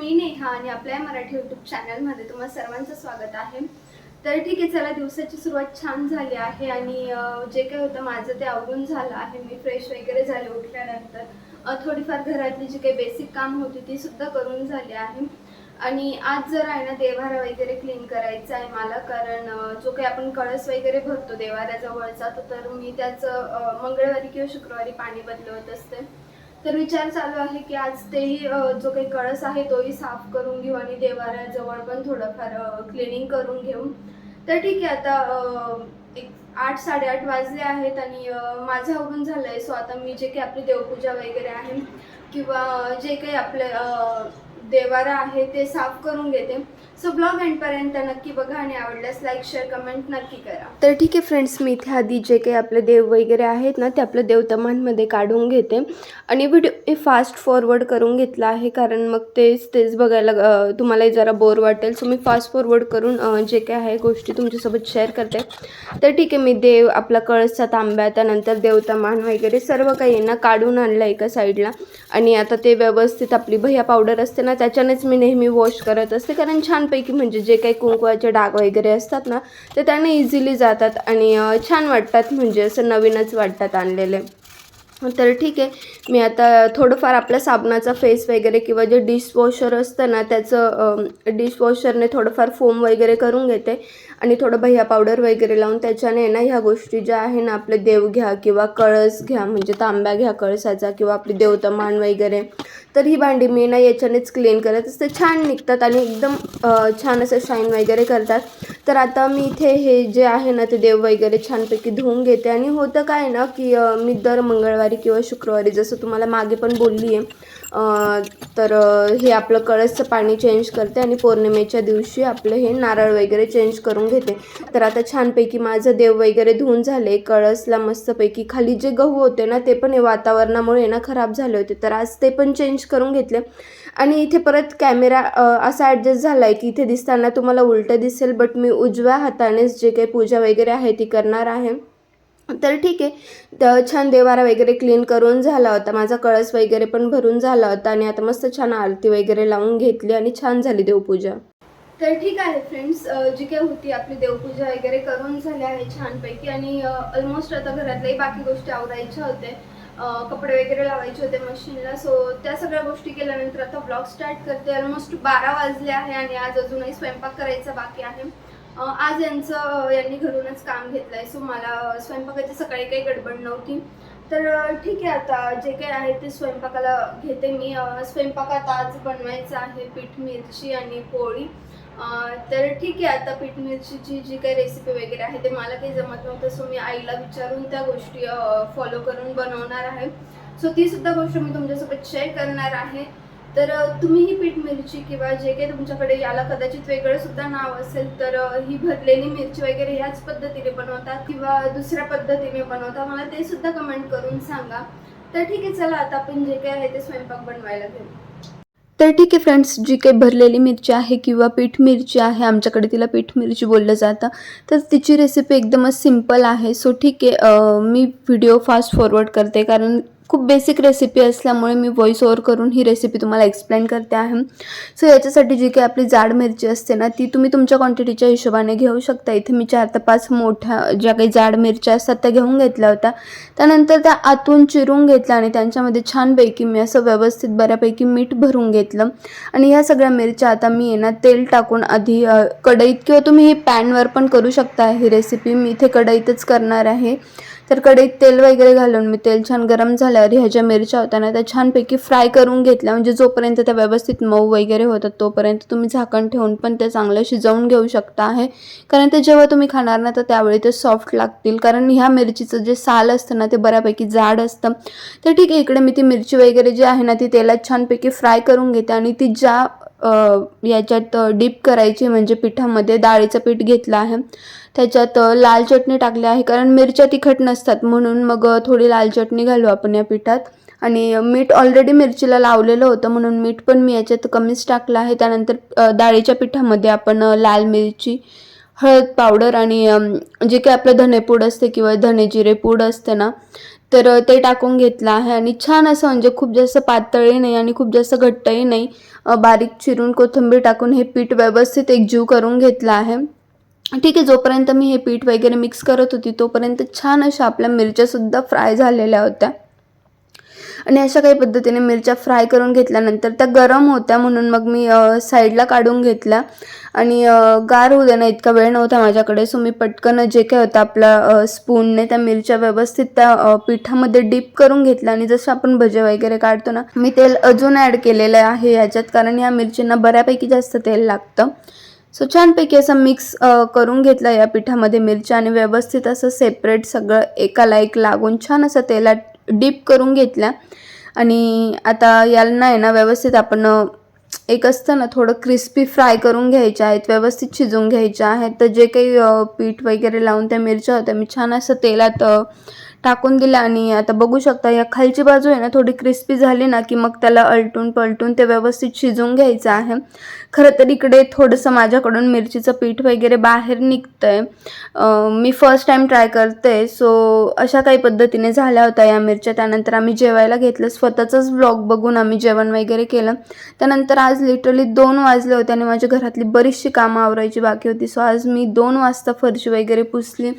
मी नेहा आणि आपल्या मराठी यूट्यूब चॅनलमध्ये तुम्हा सर्वांचं स्वागत आहे. तर ठीक आहे चला दिवसाची सुरुवात छान झाली आहे आणि जे काही होतं माझं ते आवरून झालं आहे. मी फ्रेश वगैरे झाले उठल्यानंतर. थोडीफार घरातली जी काही बेसिक काम होती ती सुद्धा करून झाली आहे. आणि आज जर आहे ना देवारा वगैरे क्लीन करायचा आहे मला कारण जो काही आपण कळस वगैरे भरतो देवाऱ्याजवळचा तर मी त्याचं मंगळवारी किंवा शुक्रवारी पाणी बदलवत असते. तर विचार चालू आहे की आज तेही जो काही कळस आहे तोही साफ करून घेऊ आणि देवाऱ्याजवळ पण थोडंफार क्लिनिंग करून घेऊ. तर ठीक आहे आता एक आठ साडेआठ वाजले आहेत आणि माझं आवडून झालं आहे सो आता मी जे काही आपली देवपूजा वगैरे आहे किंवा जे काही आपले देवारा आहे ते साफ करून घेते. सो ब्लॉग एंडपर्यंत नक्की बघा आणि आवडल्यास लाईक शेअर कमेंट नक्की करा. तर ठीक आहे फ्रेंड्स मी इथे आधी जे काही आपले देव वगैरे आहेत ना ते आपलं देवतमांमध्ये काढून घेते. आणि व्हिडिओ मी फास्ट फॉरवर्ड करून घेतला आहे कारण मग तेच तेच बघायला तुम्हालाही जरा बोर वाटेल. सो मी फास्ट फॉरवर्ड करून जे काही आहे गोष्टी तुमच्यासोबत शेअर करते. तर ठीक आहे मी देव आपला कळसचा तांब्या त्यानंतर देवतमान वगैरे सर्व काही ना काढून आणलं एका साईडला आणि आता ते व्यवस्थित आपली भैया पावडर असते ना त्याच्यानेच मी नेहमी वॉश करत असते. कारण छानपैकी म्हणजे जे काही कुंकवाचे डाग वगैरे असतात ना ते त्याने इझिली जातात आणि छान वाटतात. म्हणजे असं नवीनच वाटतात आणलेले. तर ठीक आहे. मी आता थोडंफार आपल्या साबणाचा फेस वगैरे किंवा जे डिशवॉशर असतं ना त्याचं डिशवॉशरने थोडंफार फोम वगैरे करून घेते. आणि थोडं भैया पावडर वगैरे लावून त्याच्याने ना ह्या गोष्टी ज्या आहे ना आपले देव घ्या किंवा कळस घ्या म्हणजे तांब्या घ्या कळसाचा किंवा आपली देवतमान वगैरे. तर ही भांडी मी ना याच्यानेच क्लीन करत. असते छान निघतात आणि एकदम छान असं शाईन वगैरे करतात. तर आता मी इथे हे जे आहे ना ते देव वगैरे छानपैकी धुवून घेते. आणि होतं काय ना की मी दर मंगळवारी किंवा शुक्रवारी जसं तुम्हाला मागे पण बोलली आहे तर हे आपलं कळसचं पाणी चेंज करते आणि पौर्णिमेच्या दिवशी आपलं हे नारळ वगैरे चेंज करून घेते. तर आता छानपैकी माझं देव वगैरे धुवून झाले. कळसला मस्तपैकी खाली जे गहू होते ना ते पण हे वातावरणामुळे ना खराब झाले होते. तर आज ते पण चेंज करून घेतले. आणि इथे परत कॅमेरा असा ॲडजस्ट झाला आहे की इथे दिसताना तुम्हाला उलटं दिसेल बट मी उजव्या हातानेच जे काही पूजा वगैरे आहे ती करणार आहे. तर ठीक आहे. तर छान देवारा वगैरे क्लीन करून झाला होता. माझा कळस वगैरे पण भरून झाला होता आणि आता मस्त छान आरती वगैरे लावून घेतली आणि छान झाली देवपूजा. तर ठीक आहे फ्रेंड्स जी काही होती आपली देवपूजा वगैरे करून झाली आहे छानपैकी आणि ऑलमोस्ट आता घरातल्याही बाकी गोष्टी आवरायच्या होत्या. कपडे वगैरे लावायचे होते मशीनला सो त्या सगळ्या गोष्टी केल्यानंतर आता ब्लॉग स्टार्ट करते. ऑलमोस्ट बारा वाजले आहे आणि आज अजूनही स्वयंपाक करायचा बाकी आहे. आज यांचं यांनी घरूनच काम घेतलं आहे सो मला स्वयंपाकाची सकाळी काही गडबड नव्हती. तर ठीक आहे आता. जे काही आहे ते स्वयंपाकाला घेते मी. स्वयंपाकात आज बनवायचं आहे पीठ मिरची आणि पोळी. तर ठीक आहे आता पीठ मिरचीची जी काही रेसिपी वगैरे आहे ते मला काही जमत नव्हतं. सो मी आईला विचारून त्या गोष्टी फॉलो करून बनवणार आहे. सो ती सुद्धा गोष्ट मी तुमच्यासोबत शेअर करणार आहे. तर तुम्ही ही पीठ मिरची किंवा जे काही तुमच्याकडे याला कदाचित वेगळं सुद्धा नाव असेल तर ही भरलेली मिरची वगैरे ह्याच पद्धतीने बनवतात किंवा दुसऱ्या पद्धतीने बनवता मला ते सुद्धा कमेंट करून सांगा. तर ठीक आहे चला आता आपण जे काही आहे ते स्वयंपाक बनवायला घेऊ. तर ठीक आहे फ्रेंड्स जी काही भरलेली मिरची आहे किंवा पीठ मिरची आहे आमच्याकडे तिला पीठ मिरची बोललं जातं. तर तिची रेसिपी एकदमच सिंपल आहे. सो ठीक आहे मी व्हिडिओ फास्ट फॉरवर्ड करते कारण खूप बेसिक रेसिपी असल्यामुळे मी व्हॉइस ओव्हर करून ही रेसिपी तुम्हाला एक्सप्लेन करते आहे. सो याच्यासाठी जी काही आपली जाड मिरची असते ना ती तुम्ही तुमच्या क्वांटिटीच्या हिशोबाने घेऊ शकता. इथे मी चार ते पाच मोठ्या ज्या काही जाड मिरच्या असतात त्या घेऊन घेतल्या होत्या. त्यानंतर त्या आतून चिरून घेतल्या आणि त्यांच्यामध्ये छानपैकी मी असं व्यवस्थित बऱ्यापैकी मीठ भरून घेतलं. आणि ह्या सगळ्या मिरच्या आता मी आहे ना तेल टाकून आधी कढईत किंवा तुम्ही हे पॅनवर पण करू शकता ही रेसिपी मी इथे कढईतच करणार आहे. तर कढईत तेल वगैरे घालून मी तेल छान गरम झाल्यावर ह्या ज्या मिरच्या होत्या ना त्या छानपैकी फ्राय करून घेतल्या. म्हणजे जोपर्यंत त्या व्यवस्थित मऊ वगैरे होतात तोपर्यंत तुम्ही झाकण ठेवून पण ते चांगलं शिजवून घेऊ शकता आहे. कारण ते जेव्हा तुम्ही खाणार ना तर त्यावेळी ते सॉफ्ट लागतील. कारण ह्या मिरचीचं जे साल असतं ना ते बऱ्यापैकी जाड असतं. तर ठीक आहे इकडे मी ती मिरची वगैरे जी आहे ना ती तेलात छानपैकी फ्राय करून घेते आणि ती ज्या याच्यात डीप करायची म्हणजे पिठामध्ये डाळीचं पीठ घेतलं आहे. त्याच्यात लाल चटणी टाकली आहे. कारण मिरच्या तिखट नसतात. म्हणून मग थोडी लाल चटणी घालू आपण या पिठात. आणि मीठ ऑलरेडी मिरचीला लावलेलं होतं. म्हणून मीठ पण मी याच्यात कमीच टाकलं आहे. त्यानंतर डाळीच्या पिठामध्ये आपण लाल मिरची हळद पावडर आणि जे काही आपलं धनेपूड असते किंवा धने जिरे पूड असते ना तर ते टाकून घेतलं आहे आणि छान असं म्हणजे खूप जास्त पातळही नाही आणि खूप जास्त घट्टही नाही. बारीक चिरून कोथिंबीर टाकून हे पीठ व्यवस्थित एकजीव करून घेतलं आहे. ठीक आहे जोपर्यंत मी हे पीठ वगैरे मिक्स करत होती तोपर्यंत छान अशा आपल्या मिरच्यासुद्धा फ्राय झालेल्या होत्या. आणि अशा काही पद्धतीने मिरच्या फ्राय करून घेतल्यानंतर त्या गरम होत्या म्हणून मग मी साईडला काढून घेतल्या. आणि गार होऊ देणं इतका वेळ नव्हता माझ्याकडे सो मी पटकन जे काय होतं आपल्या स्पूनने त्या मिरच्या व्यवस्थित त्या पिठामध्ये डीप करून घेतल्या. आणि जसं आपण भजे वगैरे काढतो ना मी तेल अजून ॲड केलेलं आहे याच्यात कारण या मिरचींना बऱ्यापैकी जास्त तेल लागतं. सो छानपैकी असं मिक्स करून घेतलं या पिठामध्ये मिरच्या आणि व्यवस्थित असं सेपरेट सगळं एकाला एक लागून छान असं तेलात डीप करून घेतल्या. आणि आता याला आहे ना व्यवस्थित आपण एक असतं ना थोडं क्रिस्पी फ्राय करून घ्यायच्या आहेत व्यवस्थित शिजवून घ्यायच्या आहेत. तर जे काही पीठ वगैरे लावून त्या मिरच्या होत्या मी छान असं तेलात टाकून दिलं आणि आता बघू शकता या खालची बाजू आहे ना थोडी क्रिस्पी झाली ना की मग त्याला अलटून पलटून ते व्यवस्थित शिजवून घ्यायचं आहे. खरं तर इकडे थोडंसं माझ्याकडून मिरचीचं पीठ वगैरे बाहेर निघतंय. मी फर्स्ट टाईम ट्राय करते सो अशा काही पद्धतीने झाल्या होत्या या मिरच्या. त्यानंतर आम्ही जेवायला घेतलं स्वतःचाच ब्लॉग बघून आम्ही जेवण वगैरे केलं. त्यानंतर आज लिटरली दोन वाजले होते आणि माझ्या घरातली बरीचशी कामं आवरायची बाकी होती. सो आज मी दोन वाजता फरशी वगैरे पुसली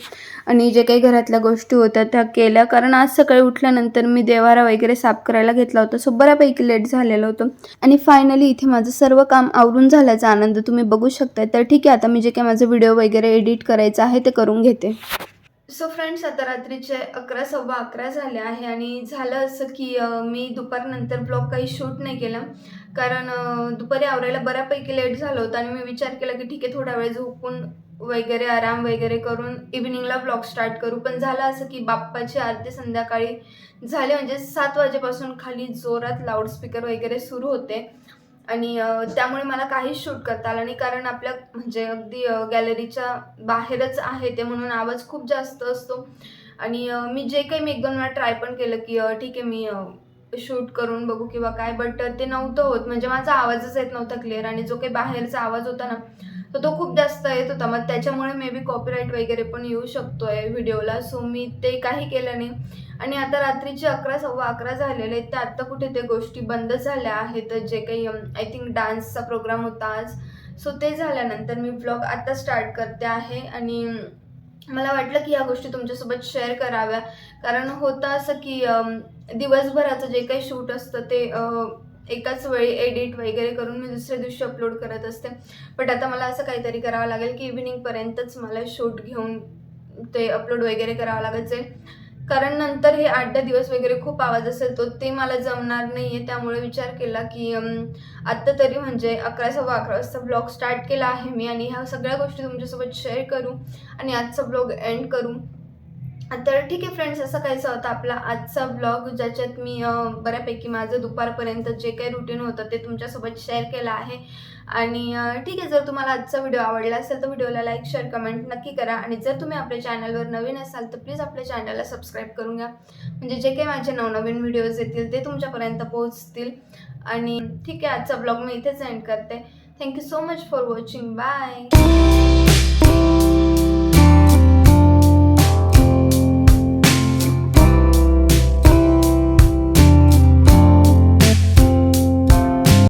आणि जे काही घरातल्या गोष्टी होत्या त्या केलं. कारण आज सकाळी उठल्यानंतर मी देवारा वगैरे साफ करायला घेतला होता. सो बऱ्यापैकी लेट झालेलं होतं. आणि फायनली इथे माझं सर्व काम आवरून झाल्याचा आनंद तुम्ही बघू शकताय. तर ठीक आहे आता मी जे काही माझं व्हिडिओ वगैरे एडिट करायचं आहे ते करून घेते. सो फ्रेंड्स आता रात्रीचे अकरा सव्वा अकरा झाले आहे. आणि झालं असं की मी दुपारनंतर ब्लॉग काही शूट नाही केला. कारण दुपारी आवरायला बऱ्यापैकी लेट झालं होतं आणि मी विचार केला की ठीक आहे थोडा वेळ झोपून वगैरे आराम वगैरे करून इव्हिनिंगला ब्लॉग स्टार्ट करू. पण झालं असं की बाप्पाची आरती संध्याकाळी झाले. म्हणजे सात वाजेपासून खाली जोरात लाऊडस्पीकर वगैरे सुरू होते. आणि त्यामुळे मला काहीच शूट करता आलं नाही. कारण आपल्या म्हणजे अगदी गॅलरीच्या बाहेरच आहे ते म्हणून आवाज खूप जास्त असतो. आणि मी जे काही मी एक दोन वेळा ट्राय पण केलं की ठीक आहे मी शूट करून बघू किंवा काय बट ते नव्हतं होत. म्हणजे माझा आवाजच येत नव्हता क्लिअर आणि जो काही बाहेरचा आवाज होता ना तर तो खूप जास्त येत होता. मग त्याच्यामुळे मे बी कॉपीराईट वगैरे पण येऊ शकतोय व्हिडिओला सो मी ते काही केलं नाही. आणि आता रात्रीचे अकरा सव्वा अकरा झालेले आहेत. तर आत्ता कुठे ते गोष्टी बंद झाल्या आहेत. जे काही आय थिंक डान्सचा प्रोग्राम होता आज. सो ते झाल्यानंतर मी ब्लॉग आत्ता स्टार्ट करते आहे. आणि मला वाटलं की या गोष्टी तुमच्यासोबत शेअर कराव्या. कारण होतं असं की दिवसभराचं जे काही शूट असतं ते एकाच वेळी एडिट वगैरे करून मी दुसऱ्या दिवशी अपलोड करत असते. बट आता मला असं काहीतरी करावं लागेल की इव्हिनिंगपर्यंतच मला शूट घेऊन ते अपलोड वगैरे करावं लागत कारण नंतर हे आठ दहा दिवस वगैरे खूप आवाज असेल तो ते मला जमणार नाही आहे त्यामुळे विचार केला की आत्ता तरी म्हणजे अकरा सव्वा अकरा वाजता ब्लॉग स्टार्ट केला आहे मी आणि ह्या सगळ्या गोष्टी तुमच्यासोबत शेअर करू आणि आजचा ब्लॉग एंड करू. तर ठीक आहे फ्रेंड्स असं काहीचं होतं आपला आजचा ब्लॉग ज्याच्यात मी बऱ्यापैकी माझं दुपारपर्यंत जे काही रुटीन होतं ते तुमच्यासोबत शेअर केलं आहे. आणि ठीक आहे जर तुम्हाला आजचा व्हिडिओ आवडला असेल तर व्हिडिओला लाईक शेअर कमेंट नक्की करा. आणि जर तुम्ही आपल्या चॅनलवर नवीन असाल तर प्लीज आपल्या चॅनलला सबस्क्राईब करून घ्या. म्हणजे जे काही माझे नवनवीन व्हिडिओज येतील ते तुमच्यापर्यंत पोहोचतील. आणि ठीक आहे आजचा ब्लॉग मी इथेच एंड करते. Thank you so much for watching bye